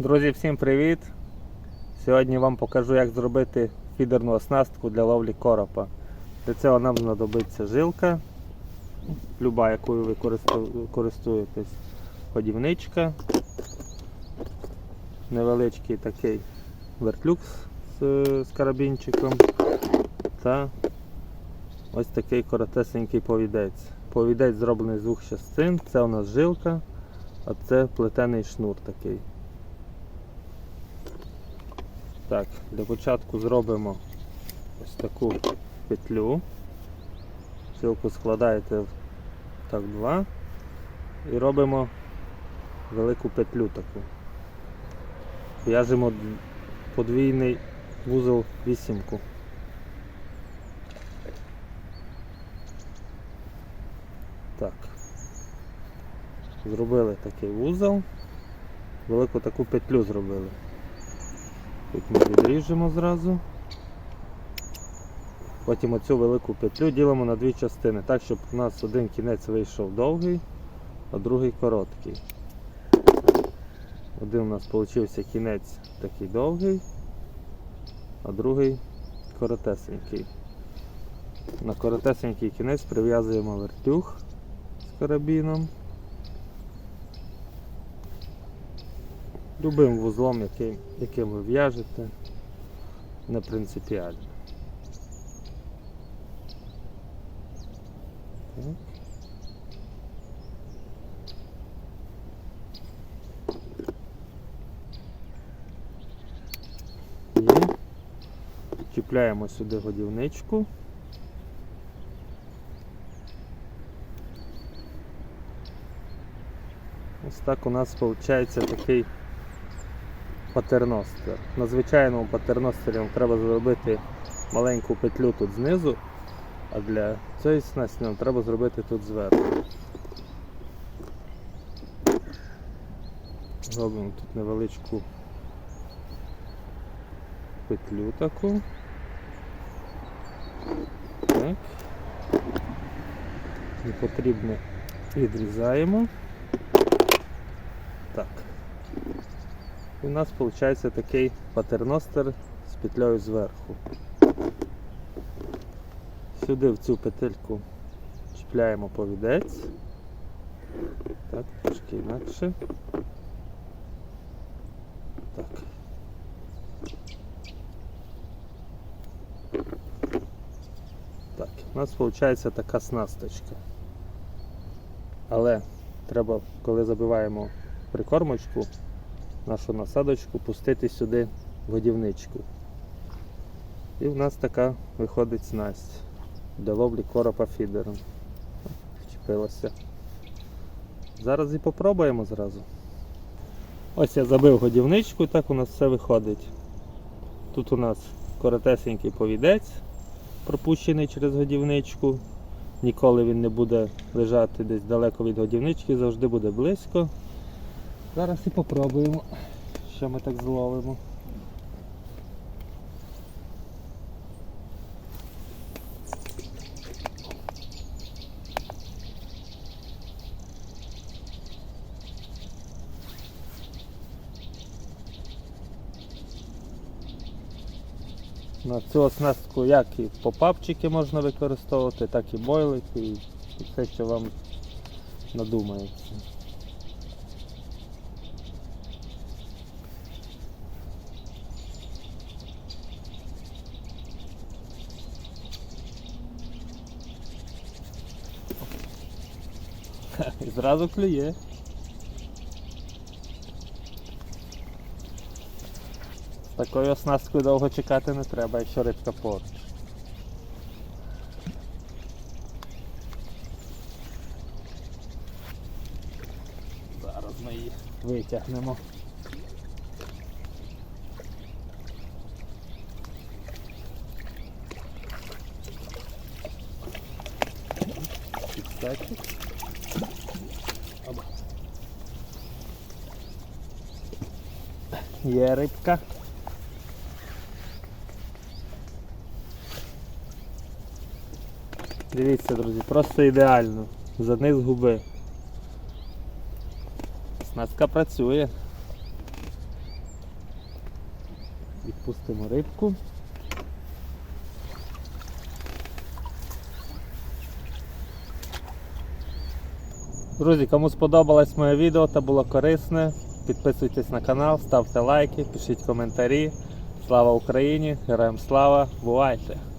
Друзі, всім привіт! Сьогодні вам покажу, як зробити фідерну оснастку для ловлі коропа. Для цього нам знадобиться жилка, люба, якою ви користуєтесь, годівничка, невеличкий такий вертлюк з, з карабінчиком та ось такий коротесенький повідець. Повідець зроблений з двох частин, це у нас жилка, а це плетений шнур такий. Так, для початку зробимо ось таку петлю. Жилку складаєте так два і робимо велику петлю таку. В'яжемо подвійний вузол вісімку. Так. Зробили такий вузол. Велику таку петлю зробили. Тут ми відріжемо зразу. Потім оцю велику петлю ділимо на дві частини, так, щоб у нас один кінець вийшов довгий, а другий короткий. Один у нас вийшов кінець такий довгий, а другий коротесенький. На коротесенький кінець прив'язуємо вертюг з карабіном. Любим вузлом, яким, яким ви в'яжете, не принципіально. І чіпляємо сюди годівничку. Ось так у нас виходить такий патерностер. На звичайному патерностері нам треба зробити маленьку петлю тут знизу, а для цієї снасті нам треба зробити тут зверху. Робимо тут невеличку петлю таку. Так. Непотрібне відрізаємо. Так. І у нас виходить такий патерностер з петлею зверху. Сюди в цю петельку чіпляємо повідець. Так, трошки інакше. Так. Так, у нас виходить така снасточка. Але треба, коли забиваємо прикормочку, нашу насадочку пустити сюди годівничку. І в нас така виходить снасть для ловлі коропа фідером. Вчепилося. Зараз і попробуємо зразу. Ось я забив годівничку і так у нас все виходить. Тут у нас коротесенький повідець, пропущений через годівничку. Ніколи він не буде лежати десь далеко від годівнички, завжди буде близько. Зараз і попробуємо, що ми так зловимо. На цю оснастку як і попапчики можна використовувати, так і бойлики, і все, що вам надумається. І зразу клює. З такою оснасткою довго чекати не треба, якщо рибка поруч. Зараз ми її витягнемо. Підстачик. Є рибка. Дивіться, друзі, просто ідеально. За низ губи. Снастка працює. Відпустимо рибку. Друзі, кому сподобалось моє відео та було корисне, підписуйтесь на канал, ставте лайки, пишіть коментарі. Слава Україні! Героям слава! Бувайте!